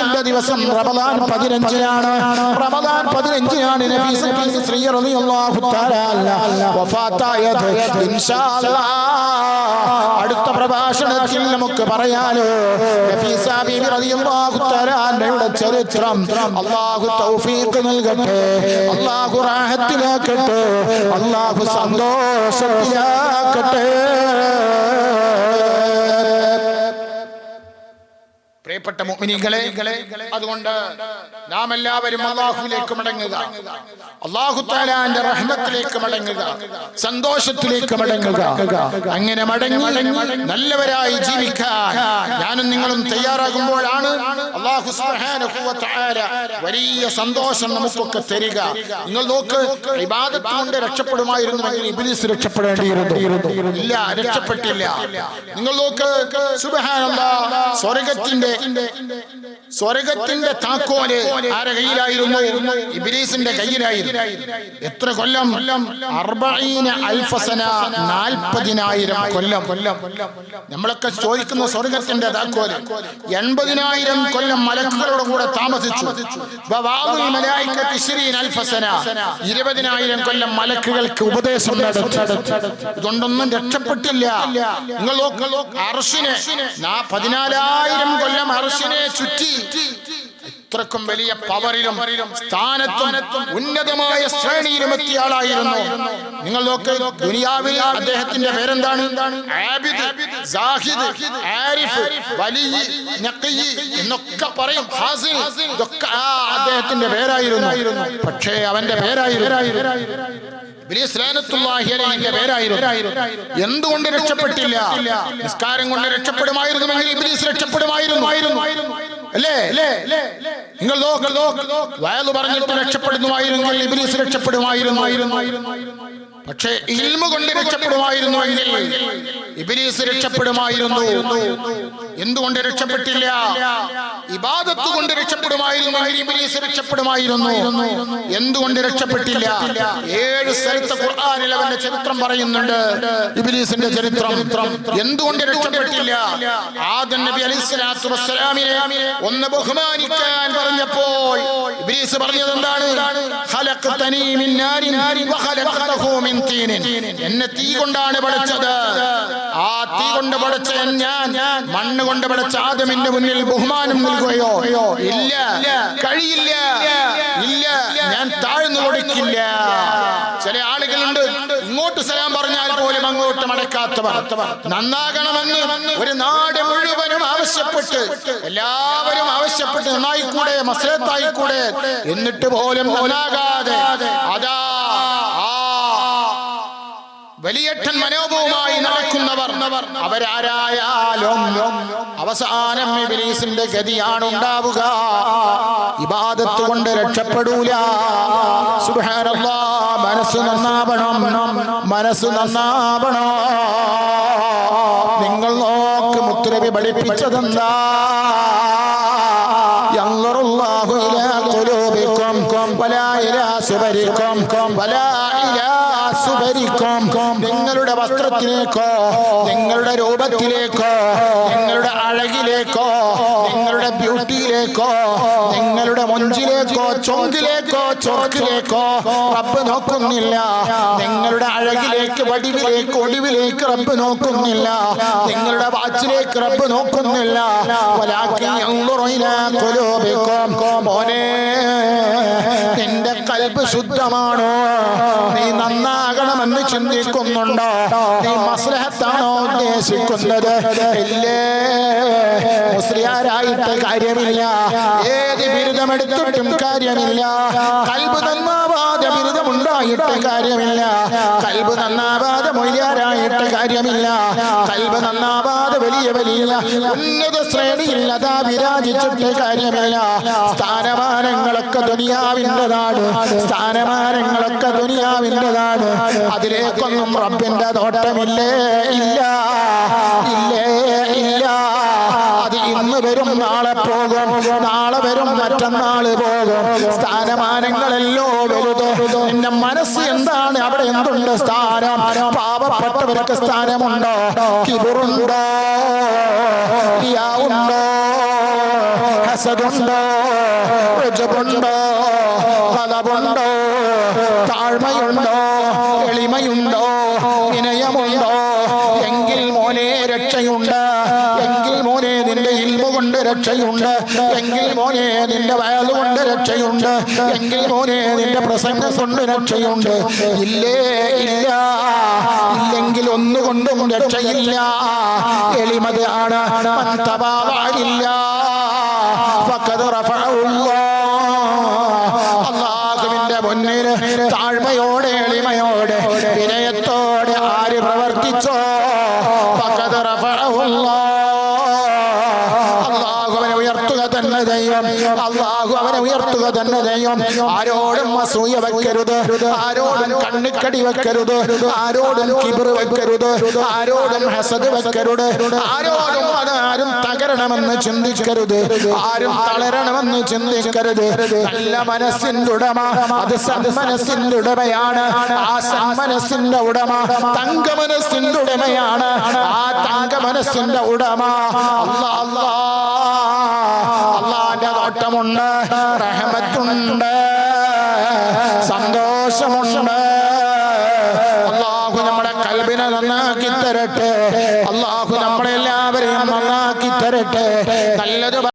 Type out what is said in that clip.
ആണ്ടിന്റെ ദിവസം റമദാൻ പതിനഞ്ചിനാണ്. റമദാൻ പതിനഞ്ചിനാണ് ശ്രീ റളിയല്ലാഹു തആല വഫാത്തായത് ഇൻഷാ അടുത്ത പ്രഭാഷണത്തിൽ നമുക്ക് പറയാലോ. ചരിത്രം. അള്ളാഹു തൗഫീഖ് നൽകട്ടെ. അള്ളാഹു റാഹത്തിലാക്കട്ടെ. സന്തോഷത്തിലാക്കട്ടെ. പ്രിയപ്പെട്ട മുഅ്മിനീങ്ങളെ അതുകൊണ്ട് നാം എല്ലാവരും അള്ളാഹുവിലേക്ക് മടങ്ങുക. അള്ളാഹു താലാന്റെ റഹ്മത്തിലേക്ക് മടങ്ങുക. സന്തോഷത്തിലേക്ക് മടങ്ങുക. അങ്ങനെ മടങ്ങി നല്ലവരായി ജീവിക്കാൻ ഞാനും നിങ്ങളും തയ്യാറാകുമ്പോഴാണ് അള്ളാഹു വലിയ സന്തോഷം നമുക്കൊക്കെ തരിക. നിങ്ങൾ നോക്ക് കൊണ്ട് രക്ഷപ്പെടുമായിരുന്നുവെങ്കിൽ ഇബ്ലീസ് രക്ഷപ്പെടേണ്ടിയിരുന്നു. ഇല്ല രക്ഷപ്പെട്ടില്ല. നിങ്ങൾ നോക്ക് സുബഹാനന്ദ സ്വർഗത്തിന്റെ സ്വർഗത്തിന്റെ താക്കോൽ ആരെ കയ്യിലായിരുന്നു? ഇബിലീസിന്റെ കയ്യിലായിരുന്നു. എത്ര കൊല്ലം? അർബീന അൽഫസന നാൽപ്പതിനായിരം കൊല്ലം. കൊല്ലം നമ്മളൊക്കെ ചോദിക്കുന്ന സ്വർഗത്തിന്റെ താക്കോൽ എൺപതിനായിരം കൊല്ലം മലക്കുകളോട് കൂടെ താമസിച്ചു. അൽഫസന. ഇരുപതിനായിരം കൊല്ലം മലക്കുകൾക്ക് ഉപദേശം ഇതുകൊണ്ടൊന്നും രക്ഷപ്പെട്ടില്ല. നിങ്ങൾ പതിനാലായിരം കൊല്ലം അർഷിനെ ചുറ്റി. ഇത്രക്കും വലിയ പവറിലും സ്ഥാനത്തും ഉന്നതമായ ശ്രേണിയിലും എത്തിയ ആളായിരുന്നു. നിങ്ങൾ നോക്ക് ദുനിയാവിൽ അദ്ദേഹത്തിന്റെ പേരെന്താണ്? എന്നൊക്കെ പറയും. ഇതൊക്കെ ആ അദ്ദേഹത്തിന്റെ പേരായിരുന്നു. പക്ഷേ അവന്റെ പേരായിരുന്നു. എന്തുകൊണ്ട് രക്ഷപ്പെട്ടില്ല? നിസ്കാരം കൊണ്ട് രക്ഷപ്പെടുമായിരുന്നുവെങ്കിൽ ഇബ്ലീസ് രക്ഷപ്പെടുമായിരുന്നു. അല്ലേ? നിങ്ങൾ വയലു പറഞ്ഞിട്ട് രക്ഷപ്പെടുന്നുമായിരുന്നെങ്കിൽ ഇബ്ലീസ് രക്ഷപ്പെടുമായിരുന്നു. പക്ഷേ ഇൽമ കൊണ്ട് രക്ഷപ്പെടുമായിരുന്നുവെങ്കിൽ ഇബ്ലീസ് രക്ഷപ്പെടുമായിരുന്നു. എന്തുകൊണ്ട് രക്ഷപ്പെട്ടില്ല? ഇബാദത്ത് കൊണ്ട് രക്ഷപ്പെടുമായിരുന്നെങ്കിൽ ഇബ്ലീസ് രക്ഷപ്പെടുമായിരുന്നു എന്തുകൊണ്ട് രക്ഷപ്പെട്ടില്ല? ഏഴ് സ്ഥലത്ത് ഖുർആനിൽ അവന്റെ ചരിത്രം പറയുന്നുണ്ട്. ഇബ്ലീസിന്റെ ചരിത്രം. എന്തുകൊണ്ട് രക്ഷപ്പെട്ടില്ല? ആദം നബി അലൈഹിസ്സലാത്തു വസ്സലാമിനെ ഒന്ന് ബഹുമാനിക്കാൻ പറഞ്ഞപ്പോൾ ഇബ്ലീസ് പറഞ്ഞത് എന്താണ്? എന്നെ തീ കൊണ്ടാണ് പഠിച്ചത് ആ തീ കൊണ്ട് പഠിച്ച ഞാൻ മണ്ണ് കൊണ്ട് പഠിച്ച ആദമിന്റെ മുന്നിൽ ബഹുമാനം നൽകുകയോ ഇല്ല. കഴിയില്ല. ഇല്ല. ഞാൻ താഴ്ന്നു കൊടുക്കില്ല ചില ആളുകളുണ്ട് ഇങ്ങോട്ട് സലാം പറഞ്ഞാൽ പോലും അങ്ങോട്ട് മടക്കാത്തവർ. നന്നാകണമെന്ന് ഒരു നാട് മുഴുവനും ആവശ്യപ്പെട്ട് എല്ലാവരും ആവശ്യപ്പെട്ട് നന്നായിക്കൂടെ മസലത്തായിക്കൂടെ എന്നിട്ട് പോലും നന്നാകാതെ അതാ ആ വലിയേറ്റൻ മനോഭവുമായി നടക്കുന്നവർ അവരാരായാലും അവസാനം ഇബിലീസിന്റെ ഗതിയാണ് ഉണ്ടാവുക. ഇബാദത്ത് കൊണ്ട് രക്ഷപ്പെടൂല. മനസ്സ് നന്നാവണം. മനസ്സ് നന്നാവണം. നിങ്ങൾ നോക്ക് മുത്തുരവി പഠിപ്പിച്ചതെന്താ? ഞങ്ങളുള്ള കൊലോപിക്കും വലായിരാ സുപരിക്കും വലാ നിങ്ങളുടെ വസ്ത്രത്തിലേക്കോ നിങ്ങളുടെ രൂപത്തിലേക്കോ നിങ്ങളുടെ അഴകിലേക്കോ നിങ്ങളുടെ ബ്യൂട്ടിയിലേക്കോ നിങ്ങളുടെ മുഞ്ചിലേക്കോ ചൊങ്കിലേക്കോ ചൊറക്കിലേക്കോ റബ്ബ് നോക്കുന്നില്ല. നിങ്ങളുടെ അഴകിലേക്ക് വടിവിലേക്ക് ഒടിവിലേക്ക് റബ്ബ് നോക്കുന്നില്ല. നിങ്ങളുടെ വാച്ചിലേക്ക് റബ്ബ് നോക്കുന്നില്ല. മോനെ കൽബ് ശുദ്ധമാണോ? നീ നന്നാകണമെന്ന് ചിന്തിക്കുന്നുണ്ടോ? നീ മസ്ലഹത്താണോ ഉദ്ദേശിക്കുന്നത്? ഇല്ലേ. മുസ്ലിയാരായിട്ട് കാര്യമില്ല. ഏത് ബിരുദമെടുത്തിട്ടും കാര്യമില്ല. കൽബ് നന്നാവാതെ ബിരുദമുണ്ടായിട്ട് കാര്യമില്ല. കൽബ് നന്നാവാതെ മൊയ്യാരായിട്ട് കാര്യമില്ല. കൽബ് നന്നാവാതെ വലിയ വലിയ ഉന്നത ശ്രേണിയിൽ അതാ വിരാജിച്ചിട്ട് കാര്യമില്ല. സ്ഥാനമാനങ്ങളൊക്കെ ദുനിയാവിന്റെതാണ്. സ്ഥാനമാനങ്ങളൊക്കെ ദുനിയാവിന്റെതാണ്. അതിലേക്കൊന്നും റബ്ബിന്റെ നോട്ടമില്ലേ ഇല്ല. ഇല്ലേ? ഇല്ല. അത് ഇന്ന് വരും നാളെ പോകും. നാളെ വരും മറ്റന്നാൾ പോകും. സ്ഥാനമാനങ്ങളെല്ലോ വലുത് എന്തുണ്ട് സ്ഥാനം. പാപപ്പെട്ടവർക്ക് സ്ഥാനമുണ്ടോ? കിബുറുണ്ടോ? റിയാവുണ്ടോ ഹസദുണ്ടോ? ഋജുണ്ടോ കലവുണ്ടോ താഴ്മയുണ്ടോ? എളിമയുണ്ടോ? വിനയമുണ്ടോ? എങ്കിൽ മോനെ രക്ഷയുണ്ട്. കൊണ്ട് രക്ഷയുണ്ട്. എങ്കിൽ മോനെ നിന്റെ വയൽ കൊണ്ട് രക്ഷയുണ്ട്. എങ്കിൽ മോനെ നിന്റെ പ്രസംഗം കൊണ്ട് രക്ഷയുണ്ട്. ഇല്ലേ ഇല്ല. ഇല്ലെങ്കിൽ ഒന്നുകൊണ്ടും രക്ഷയില്ല. എളിമത് ആണ് അള്ളാഹുവിന്റെ മുന്നിൽ താഴ്മയോടെ എളിമയോടെ വിനയത്തോടെ ആര് പ്രവർത്തിച്ചോ? ഫഖദ് റഫഅഹുല്ലാഹ്. ചെയ്യും അള്ളാഹു അവനെ ഉയർത്തുക തന്നെ ചെയ്യും ആരോടും അസൂയ വെക്കരുത്. ആരോടും കണ്ണിക്കടി വെക്കരുത്. ആരോടും കിബർ വെക്കരുത്. ആരോടും ഹസദ് വെക്കരുത്. ആരോടും ആരും തകരണമെന്ന് ചിന്തിക്കരുത്. ആരും തളരണമെന്ന് ചിന്തിക്കരുത്. നല്ല മനസ്സിന്റെ ഉടമ. അത് സന്മനസ്സിന്റെ ഉടമയാണ്. ആ സന്മനസ്സിന്റെ ഉടമ തങ്ക മനസ്സിന്റെ ഉടമയാണ്. ആ തങ്ക മനസ്സിന്റെ ഉടമ. അല്ല അല്ലാ നോട്ടമുണ്ട് റഹമത്തുണ്ട് സന്തോഷമുണ്ട്. അള്ളാഹു നമ്മുടെ കൽബിനെ നന്നാക്കി തരട്ടെ. അള്ളാഹു നമ്മളെല്ലാവരെയും നന്നാക്കി തരട്ടെ. നല്ലത്